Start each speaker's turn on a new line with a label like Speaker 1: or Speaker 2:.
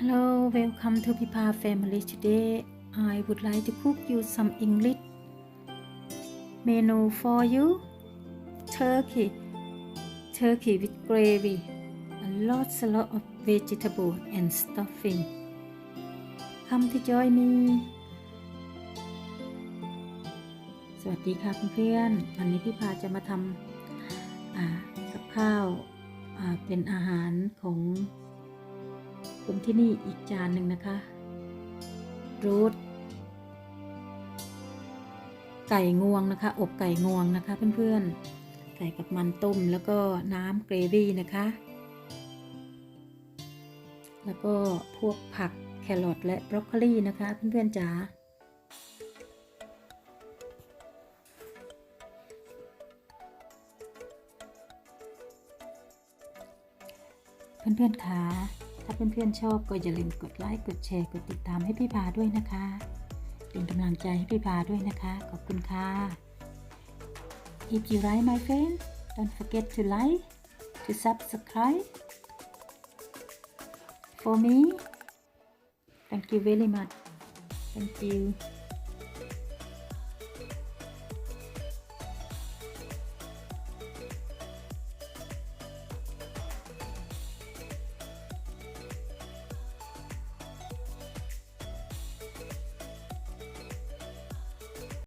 Speaker 1: Hello, welcome to Pipa Family. Today, I would like to cook you some English menu for you. Turkey, turkey with gravy, a lot, a lot of vegetable and stuffing. Come to join me. สวัสดีค่ะเพื่อนๆวันนี้พี่พาจะมาทำกับข้าวเป็นอาหารของ คนที่นี่อีกจานหนึ่งนะคะรูทไก่งวงนะคะ อบไก่งวงนะคะเพื่อนๆไก่กับมันต้มแล้วก็น้ำเกรวี่นะคะ แล้วก็พวกผักแครอทและบรอกโคลีนะคะเพื่อนๆจ๋าเพื่อนๆคะ ถ้าเพื่อนๆชอบก็อย่าลืมกดไลค์ กดแชร์ กดติดตามให้พี่พาด้วยนะคะ เป็นกำลังใจให้พี่พาด้วยนะคะ ขอบคุณค่ะ If you like my friend don't forget to like to subscribe for me thank you very much thank you